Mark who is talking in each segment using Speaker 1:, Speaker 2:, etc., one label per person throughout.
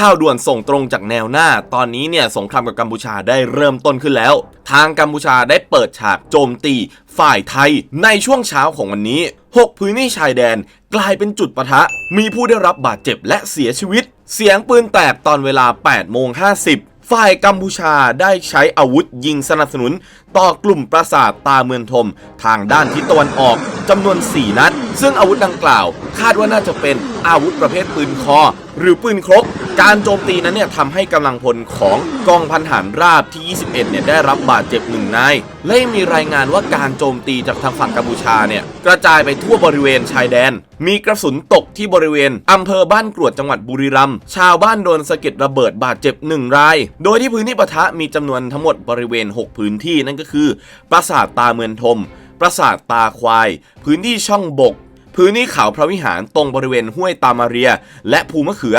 Speaker 1: ข่าวด่วนส่งตรงจากแนวหน้า ตอนนี้เนี่ยสงครามกับกัมพูชาได้เริ่มต้นขึ้นแล้ว ทางกัมพูชาได้เปิดฉากโจมตีฝ่ายไทยในช่วงเช้าของวันนี้ 6 พื้นที่ชายแดนกลายเป็นจุดปะทะ มีผู้ได้รับบาดเจ็บและเสียชีวิต เสียงปืนแตกตอนเวลา8โมง50ฝ่ายกัมพูชาได้ใช้อาวุธยิงสนับสนุน ต่อกลุ่มปราสาทตาเมืองทม ทางด้านทิศตะวันออกจำนวน 4 นัด ซึ่งอาวุธดังกล่าว คาดว่าน่าจะเป็นอาวุธประเภทปืนคอ หรือปืนครก การโจมตีนั้นเนี่ยทำให้กำลังพลของกองพันฐานราบที่ 21 เนี่ยได้รับบาดเจ็บหนึ่งนายและยังมีรายงานว่าการโจมตีจากทางฝั่งกัมพูชาเนี่ยกระจายไปทั่วบริเวณชายแดน มีกระสุนตกที่บริเวณอำเภอบ้านกรวดจังหวัดบุรีรัมย์ชาวบ้านโดนสะเก็ดระเบิดบาดเจ็บหนึ่งราย โดยที่พื้นที่ปะทะมีจำนวนทั้งหมดบริเวณ 6 พื้นที่นั่นก็คือ ปราสาทตาเมืองทม ปราสาทตาควาย พื้นที่ช่องบก พื้นที่เขาพระวิหารตรงบริเวณห้วยตามาเรีย และภูมะเขือ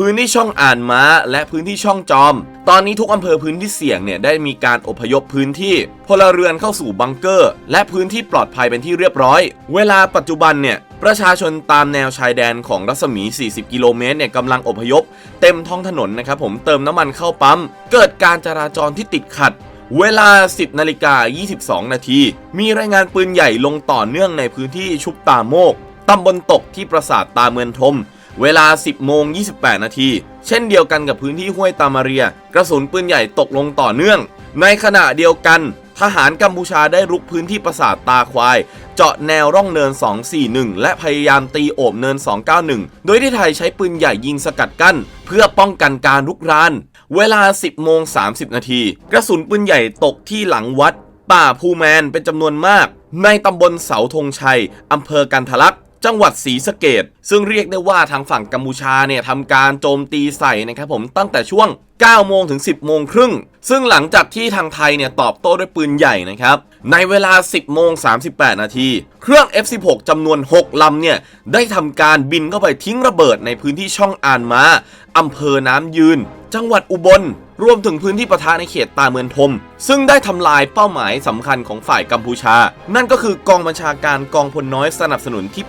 Speaker 1: พื้นที่ช่องอ่านม้า และพื้นที่ช่องจอม ตอนนี้ทุกอำเภอพื้นที่เสี่ยงเนี่ยได้มีการอพยพพื้นที่พลเรือนเข้าสู่บังเกอร์ และพื้นที่ปลอดภัยเป็นที่เรียบร้อย เวลาปัจจุบันเนี่ยประชาชนตามแนวชายแดนของรัศมี 40 กิโลเมตรเนี่ยกำลังอพยพ เต็มท้องถนนนะครับผมเติมน้ำมันเข้าปั๊ม เกิดการจราจรที่ติดขัด เวลา 10 นาฬิกา 22 นาที มีรายงานปืนใหญ่ลงต่อเนื่องในพื้นที่ชุบตาโมกตำบลตกที่ปราสาทตาเมืองทม เวลา 10 โมง 28 นาที เช่นเดียวกันกับพื้นที่ห้วยตามาเรีย กระสุนปืนใหญ่ตกลงต่อเนื่อง ในขณะเดียวกัน ทหารกัมพูชาได้รุกพื้นที่ปราสาทตาควาย เจาะแนวร่องเนิน 241 และพยายามตีโอบเนิน 291 โดยที่ไทยใช้ปืนใหญ่ยิงสกัดกั้น เพื่อป้องกันการรุกราน เวลา 10 โมง 30 นาที กระสุนปืนใหญ่ตกที่หลังวัด ป่าภูแมนเป็นจำนวนมาก ในตำบลเสาธงชัยอำเภอกันทะลัก จังหวัดศรีสะเกดซึ่งเรียกได้ว่าทางฝั่งกัมพูชาเนี่ยทำการโจมตีใส่นะครับผมตั้งแต่ช่วง 9 โมงถึง 10 โมงครึ่ง ซึ่งหลังจากที่ทางไทยเนี่ยตอบโต้ด้วยปืนใหญ่นะครับ ในเวลา 10 โมง 38 นาที เครื่อง F16 จำนวน 6 ลำเนี่ย ได้ทำการบินเข้าไปทิ้งระเบิดในพื้นที่ช่องอานมาอำเภอน้ำยืน จังหวัดอุบล รวมถึงพื้นที่ปะทะในเขตตาเมือนทม ซึ่งได้ทำลายเป้าหมายสำคัญของฝ่ายกัมพูชา นั่นก็คือกองบัญชาการกองพลน้อยสนับสนุนที่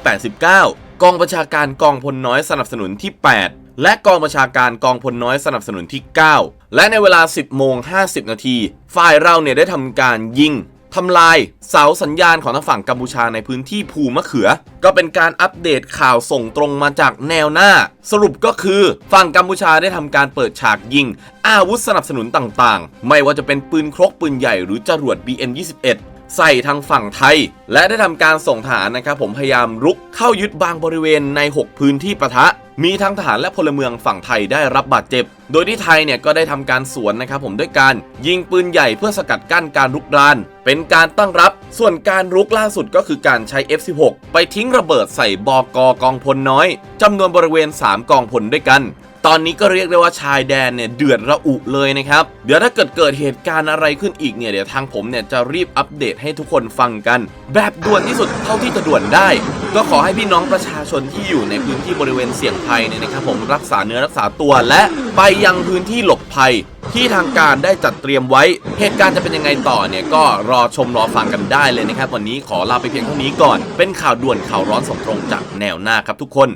Speaker 1: 89 กองบัญชาการกองพลน้อยสนับสนุนที่ 8 และกองบัญชาการกองพลน้อยสนับสนุนที่ 9 และในเวลา 10โมง50 นาที ฝ่ายเราเนี่ยได้ทำการยิง ทำลายเสาสัญญาณของทางฝั่งกัมพูชาในพื้นที่ภูมะเขือ ก็เป็นการอัปเดตข่าวส่งตรงมาจากแนวหน้า สรุปก็คือฝั่งกัมพูชาได้ทำการเปิดฉากยิง อาวุธสนับสนุนต่างๆ ไม่ว่าจะเป็นปืนครกปืนใหญ่หรือจรวด BM21 ใส่ทางฝั่งไทย และได้ทำการส่งทหารนะครับผมพยายามรุกเข้ายึดบางบริเวณใน 6 พื้นที่ปะทะ มีทั้งทหารและพลเมืองฝั่งไทยได้รับบาดเจ็บ โดยที่ไทยเนี่ยก็ได้ทำการสวนนะครับผมด้วยการยิงปืนใหญ่เพื่อสกัดกั้นการรุกราน เป็นการตั้งรับ ส่วนการรุกล่าสุดก็คือการใช้ F16 ไปทิ้งระเบิดใส่บกกองพลน้อยจำนวนบริเวณ 3 กองพลด้วยกัน ตอนนี้ก็เรียกได้ว่าชายแดนเนี่ยเดือดระอุเลยนะครับ เดี๋ยวถ้าเกิดเกิดเหตุการณ์อะไรขึ้นอีกเนี่ยเดี๋ยวทางผมเนี่ยจะรีบอัปเดตให้ทุกคนฟังกัน แบบด่วนที่สุดเท่าที่จะด่วนได้ ก็ขอให้พี่น้องประชาชนที่อยู่ในพื้นที่บริเวณเสี่ยงภัยเนี่ยนะครับผมรักษาเนื้อรักษาตัวและไปยังพื้นที่หลบภัยที่ทางการได้จัดเตรียมไว้ เหตุการณ์จะเป็นยังไงต่อเนี่ยก็รอชมรอฟังกันได้เลยนะครับ วันนี้ขอลาไปเพียงเท่านี้ก่อน เป็นข่าวด่วนข่าวร้อนส่งตรงจากแนวหน้าครับทุกคน